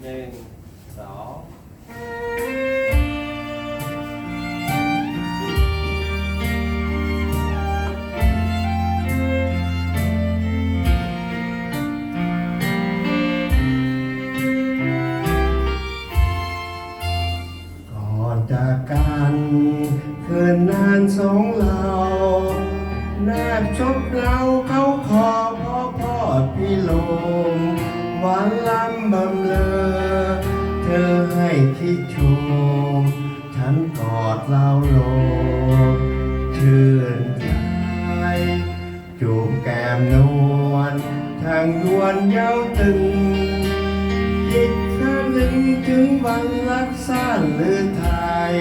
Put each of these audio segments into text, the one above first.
หนึ่งสองก่อนจากกันคืนนานสองเราแนบชกเราเขาคอพ่อพ่อพี่ลมหวานล้ำบำ อให้คิดชมฉันกอดเราลงชื่นใจจูบแก้มนวลทางดวนเย้าตึงอีกครั้งหนึ่งถึงวันรักสั้นหรือไทย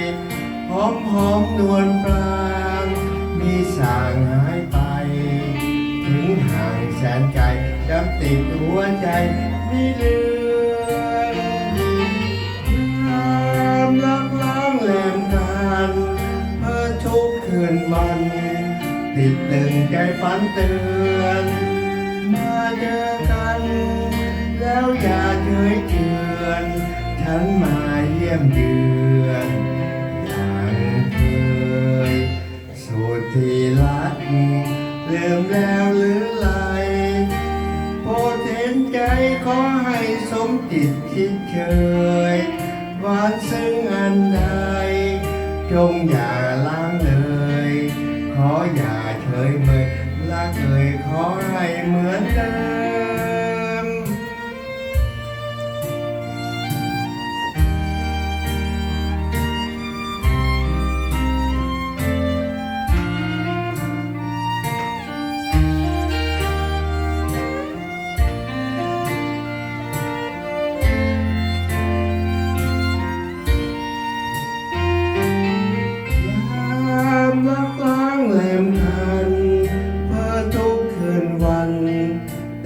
หอมหอมนวลปรางมีสางหายไป ถึงห่างแสนไกลจำติดหัวใจไม่เลือ คืนวัน ติดตึงใจฝันเตือน มาเจอกัน แล้วอย่าเฉยเชือนฉันมาเยี่ยมเยือนอย่างเคยสูตรที่รักลืมแล้วหรือไรโปรดเห็นใจขอให้สมจิตคิดเคยหวานซึ่งอันใดจงอย่าล้างเลย ขออย่าเฉยเม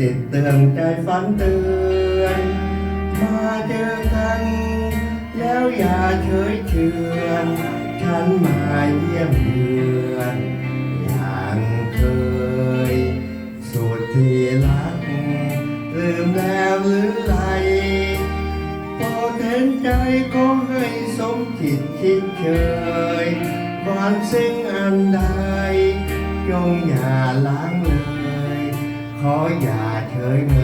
ติดเตือนใจฝันเตือน มาเจอกัน แล้วอย่าเฉยเชือนฉันมาเยี่ยมเยือนอย่างเคย สุดที่รัก ลืมแล้วหรือไรโปรดเห็นใจก็ให้สมจิตคิดเคยหวานซึ่งอันใดจงอย่าล้างเลย ขออย่าเฉยเม